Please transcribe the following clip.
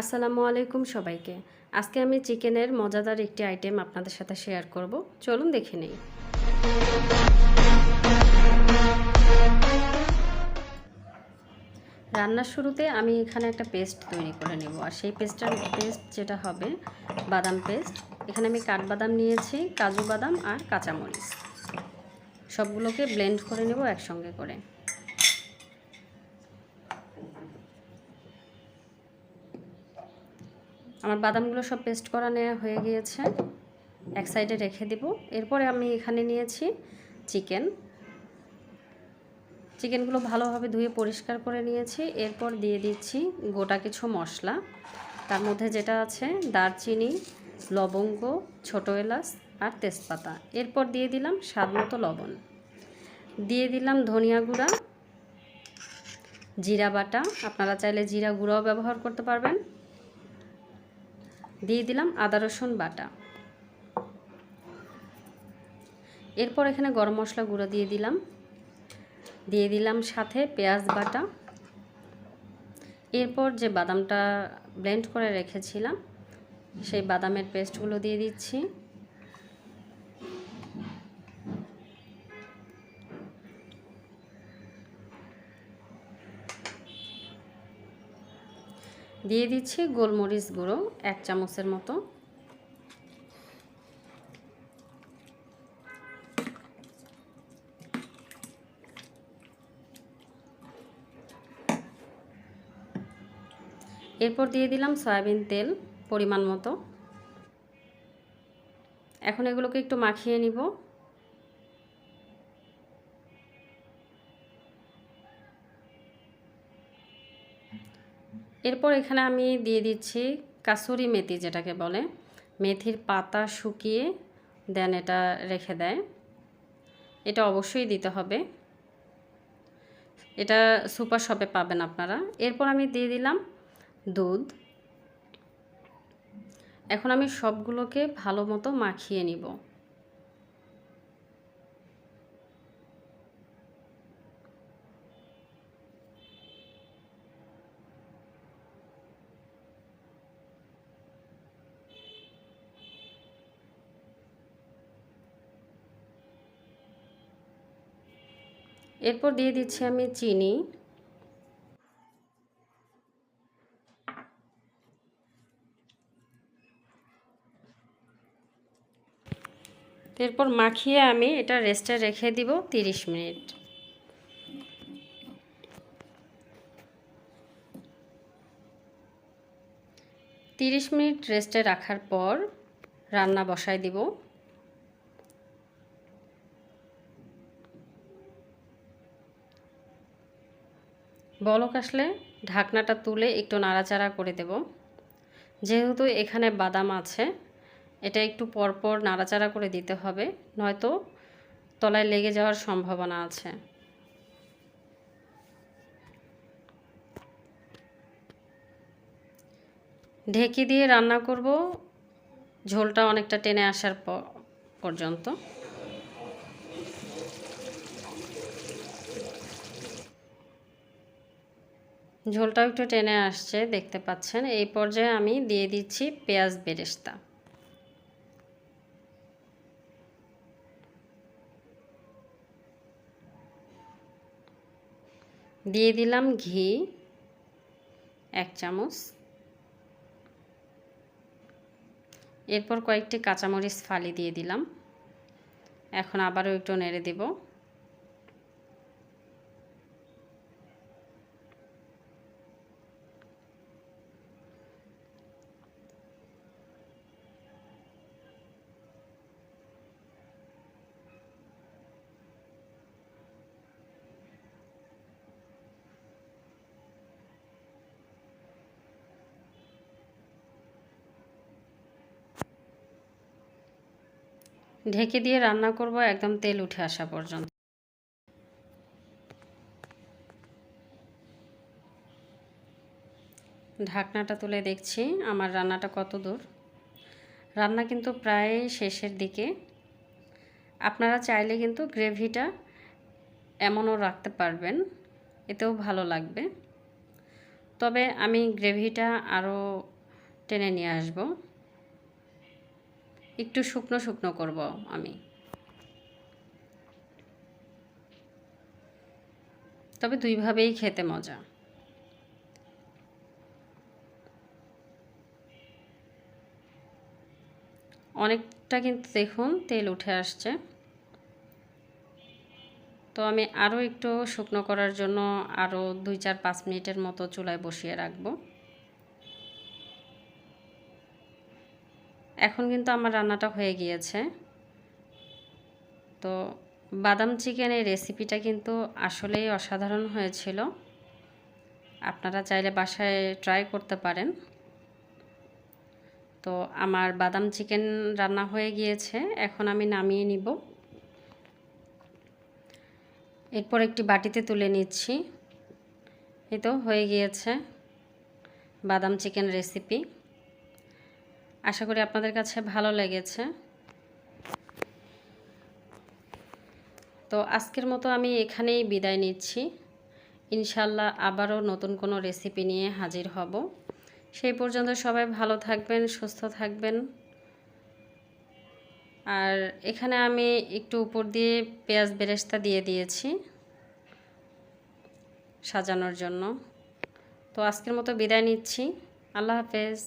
আসসালামু আলাইকুম সবাইকে। আজকে আমি চিকেনের মজাদার একটি আইটেম আপনাদের সাথে শেয়ার করব। চলুন দেখে নেই। রান্নার শুরুতে আমি এখানে একটা পেস্ট তৈরি করে নেব। আর সেই পেস্টটার পেস্ট যেটা হবে বাদাম পেস্ট এখানে আমি কাঠবাদাম নিয়েছি কাজু বাদাম আর কাঁচামরিচ। সবগুলোকে ব্লেন্ড করে নেব একসঙ্গে করে। আমার বাদামগুলো সব পেস্ট করা নেওয়া হয়ে গিয়েছে। এক সাইডে রেখে দিব। এরপরে আমি এখানে নিয়েছি চিকেন। চিকেনগুলো ভালোভাবে ধুয়ে পরিষ্কার করে নিয়েছি। এরপর দিয়ে দিচ্ছি গোটা কিছু মশলা। তার মধ্যে যেটা আছে, দারচিনি, লবঙ্গ, ছোটো এলাচ আর তেজপাতা। এরপর দিয়ে দিলাম স্বাদ মতো লবণ। দিয়ে দিলাম ধনিয়া গুঁড়া, জিরা বাটা। আপনারা চাইলে জিরা গুঁড়াও ব্যবহার করতে পারবেন। দিয়ে দিলাম আদা, রসুন বাটা। এরপর এখানে গরম মশলা গুঁড়ো দিয়ে দিলাম। দিয়ে দিলাম সাথে পেঁয়াজ বাটা। এরপর যে বাদামটা ব্লেন্ড করে রেখেছিলাম, সেই বাদামের পেস্টগুলো দিয়ে দিচ্ছি। দিয়ে দিচ্ছি গোলমরিচ গুঁড়ো, এক চামচের মতো। এরপর দিয়ে দিলাম সয়াবিন তেল পরিমাণ মতো। এখন এগুলোকে একটু মাখিয়ে নিব। এরপর এখানে আমি দিয়ে দিচ্ছি কাসুরি মেথি যেটাকে বলে। মেথির পাতা শুকিয়ে দেন এটা রেখে দেয়। এটা অবশ্যই দিতে হবে। এটা সুপার শপে পাবেন আপনারা। এরপর আমি দিয়ে দিলাম দুধ। এখন আমি সবগুলোকে ভালো মতো মাখিয়ে নিব। এরপর দিয়ে দিচ্ছি আমি চিনি। এরপর মাখিয়ে আমি এটা রেস্টে রেখে দিব তিরিশ মিনিট। তিরিশ মিনিট রেস্টে রাখার পর রান্না বসায় দিব। বলক আসলে ঢাকনাটা তুলে একটু নাড়াচাড়া করে দেব। যেহেতু এখানে বাদাম আছে, এটা একটু পরপর নাড়াচাড়া করে দিতে হবে, নয়তো তলায় লেগে যাওয়ার সম্ভাবনা আছে। ঢেকে দিয়ে রান্না করব, ঝোলটা অনেকটা টেনে আসার পর্যন্ত। ঝোলটাও একটু টেনে আসছে, দেখতে পাচ্ছেন। এই পর্যায়ে আমি দিয়ে দিচ্ছি পেঁয়াজ বেরেস্তা। দিয়ে দিলাম ঘি, এক চামচ। এরপর কয়েকটি কাঁচামরিচ ফালি দিয়ে দিলাম। এখন আবারও একটু নেড়ে দেবো। ঢেকে দিয়ে রান্না করব, একদম তেল উঠে আসা পর্যন্ত। ঢাকনাটা তুলে দেখছি, আমার রান্নাটা কত দূর। রান্না কিন্তু প্রায় শেষের দিকে। আপনারা চাইলে কিন্তু গ্রেভিটা এমনও রাখতে পারবেন, এতেও ভালো লাগবে। তবে আমি গ্রেভিটা আরও টেনে নিয়ে আসব। একটু শুকনো শুকনো করব আমি। তবে দুইভাবেই খেতে মজা। অনেকটা কিন্তু দেখুন তেল উঠে আসছে। তো আমি আরও একটু শুকনো করার জন্য আরও দুই চার পাঁচ মিনিটের মতো চুলায় বসিয়ে রাখব। এখন কিন্তু আমার রান্নাটা হয়ে গিয়েছে। তো বাদাম চিকেনের রেসিপিটা কিন্তু আসলেই অসাধারণ হয়েছিল। আপনারা চাইলে বাসায় ট্রাই করতে পারেন। তো আমার বাদাম চিকেন রান্না হয়ে গিয়েছে, এখন আমি নামিয়ে নিব। এরপর একটি বাটিতে তুলে নিচ্ছি। এই তো হয়ে গিয়েছে বাদাম চিকেন রেসিপি। আশা করি আপনাদের কাছে ভালো লেগেছে। তো আজকের মতো আমি এখানেই বিদায় নিচ্ছি। ইনশাল্লাহ আবারও নতুন কোনো রেসিপি নিয়ে হাজির হব। সেই পর্যন্ত সবাই ভালো থাকবেন, সুস্থ থাকবেন। আর এখানে আমি একটু উপর দিয়ে পেঁয়াজ বেরেস্তা দিয়ে দিয়েছি সাজানোর জন্য। তো আজকের মতো বিদায় নিচ্ছি। আল্লাহ হাফেজ।